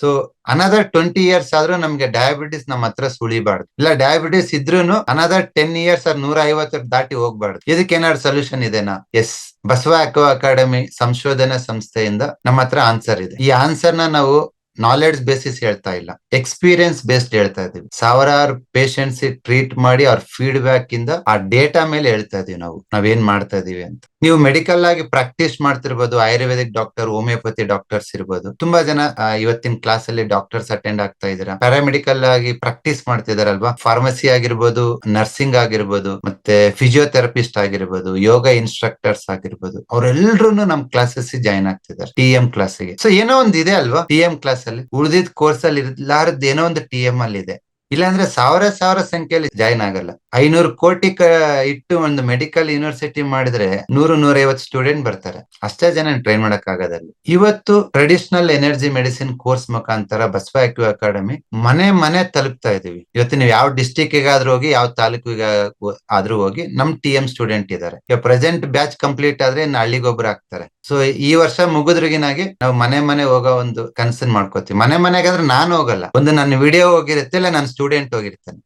So another twenty years ಆದ್ರೂ ನಮ್ಗೆ diabetes ನಮ್ಮ ಹತ್ರ ಸುಳಿಬಾರ್ದು. ಇಲ್ಲ ಡಯಾಬಿಟಿಸ್ ಇದ್ರೂನು ಅನದರ್ ಟೆನ್ ಇಯರ್ಸ್ ಅದ್ ನೂರ ಐವತ್ತರ ದಾಟಿ ಹೋಗ್ಬಾರ್ದು. ಇದಕ್ಕೆ ಏನಾದ್ರು ಸೊಲ್ಯೂಷನ್ ಇದೆನಾ? ಎಸ್ ಬಸವ ಅಕೋ ಅಕಾಡೆಮಿ ಸಂಶೋಧನಾ ಸಂಸ್ಥೆಯಿಂದ ನಮ್ಮ ಹತ್ರ ಆನ್ಸರ್ ಇದೆ. ಈ ಆನ್ಸರ್ನ ನಾವು ನಾಲೆಡ್ಜ್ ಬೇಸಿಸ್ ಹೇಳ್ತಾ ಇಲ್ಲ. ಎಕ್ಸ್ಪೀರಿಯನ್ಸ್ ಬೇಸ್ಡ್ ಹೇಳ್ತಾ ಇದೀವಿ. ಸಾವಿರಾರು ಪೇಷಂಟ್ಸ್ ಟ್ರೀಟ್ ಮಾಡಿ ಅವ್ರ ಫೀಡ್ಬ್ಯಾಕ್ ಇಂದ ಆ ಡೇಟಾ ಮೇಲೆ ಹೇಳ್ತಾ ಇದೀವಿ ನಾವು. ನಾವೇನ್ ಮಾಡ್ತಾ ಇದೀವಿ ಅಂತ. ನೀವು ಮೆಡಿಕಲ್ ಆಗಿ ಪ್ರಾಕ್ಟೀಸ್ ಮಾಡ್ತಿರ್ಬೋದು. ಆಯುರ್ವೇದಿಕ್ ಡಾಕ್ಟರ್ ಹೋಮಿಯೋಪತಿ ಡಾಕ್ಟರ್ಸ್ ಇರ್ಬೋದು. ತುಂಬಾ ಜನ ಇವತ್ತಿನ ಕ್ಲಾಸ್ ಅಲ್ಲಿ ಡಾಕ್ಟರ್ಸ್ ಅಟೆಂಡ್ ಆಗ್ತಾ ಇದ್ದೀರಾ. ಪ್ಯಾರಾಮೆಡಿಕಲ್ ಆಗಿ ಪ್ರಾಕ್ಟೀಸ್ ಮಾಡ್ತಿದಾರಲ್ವಾ? ಫಾರ್ಮಸಿ ಆಗಿರ್ಬೋದು ನರ್ಸಿಂಗ್ ಆಗಿರ್ಬೋದು ಮತ್ತೆ ಫಿಸಿಯೋಥೆರಪಿಸ್ಟ್ ಆಗಿರ್ಬೋದು ಯೋಗ ಇನ್ಸ್ಟ್ರಕ್ಟರ್ಸ್ ಆಗಿರ್ಬೋದು ಅವರೆಲ್ಲರೂ ನಮ್ ಕ್ಲಾಸಸ್ ಜಾಯ್ನ್ ಆಗ್ತಿದ್ದಾರೆ ಟಿ ಎಂ ಕ್ಲಾಸ್ಗೆ ಸೊ ಏನೋ ಒಂದ್ ಇದೆ ಅಲ್ವಾ ಟಿ ಎಂ ಕ್ಲಾಸ್ ಅಲ್ಲಿ? ಉಳಿದಿದ್ ಕೋರ್ಸ್ ಅಲ್ಲಿ ಇರ್ಲಾರದ್ ಏನೋ ಒಂದು ಟಿ ಎಂ ಅಲ್ಲಿ ಇದೆ ಇಲ್ಲಾಂದ್ರೆ ಸಾವಿರ ಸಾವಿರ ಸಂಖ್ಯೆಯಲ್ಲಿ ಜಾಯ್ನ್ ಆಗಲ್ಲ. ಐನೂರು ಕೋಟಿ ಇಟ್ಟು ಒಂದು ಮೆಡಿಕಲ್ ಯೂನಿವರ್ಸಿಟಿ ಮಾಡಿದ್ರೆ ನೂರು ನೂರೈವತ್ತು ಸ್ಟೂಡೆಂಟ್ ಬರ್ತಾರೆ. ಅಷ್ಟೇ ಜನ ಟ್ರೈನ್ ಮಾಡಕ್ ಆಗೋದಲ್ಲಿ ಇವತ್ತು ಟ್ರೆಡಿಷನಲ್ ಎನರ್ಜಿ ಮೆಡಿಸಿನ್ ಕೋರ್ಸ್ ಮುಖಾಂತರ ಬಸವ ಆಕ್ಟಿವ್ ಅಕಾಡೆಮಿ ಮನೆ ಮನೆ ತಲುಪ್ತಾ ಇದೀವಿ. ಇವತ್ತು ನೀವು ಯಾವ ಡಿಸ್ಟಿಕ್ ಗಾದ್ರೂ ಹೋಗಿ, ಯಾವ ತಾಲೂಕಿಗೆ ಆದ್ರೂ ಹೋಗಿ ನಮ್ ಟಿ ಎಂ ಸ್ಟೂಡೆಂಟ್ ಇದಾರೆ. ಇವಾಗ ಪ್ರೆಸೆಂಟ್ ಬ್ಯಾಚ್ ಕಂಪ್ಲೀಟ್ ಆದ್ರೆ ಇನ್ನು ಹಳ್ಳಿಗೊಬ್ರು ಆಗ್ತಾರೆ ಸೊ ಈ ವರ್ಷ ಮುಗಿದ್ರಿಗಿನಾಗಿ ನಾವು ಮನೆ ಮನೆ ಹೋಗೋ ಒಂದು ಕನ್ಸನ್ ಮಾಡ್ಕೋತೀವಿ. ಮನೆ ಮನೆಗಾದ್ರೆ ನಾನು ಹೋಗಲ್ಲ. ಒಂದು ನನ್ನ ವಿಡಿಯೋ ಹೋಗಿರುತ್ತೆ, ಇಲ್ಲ ನನ್ನ ಸ್ಟೂಡೆಂಟ್ ಹೋಗಿರ್ತಾನೆ.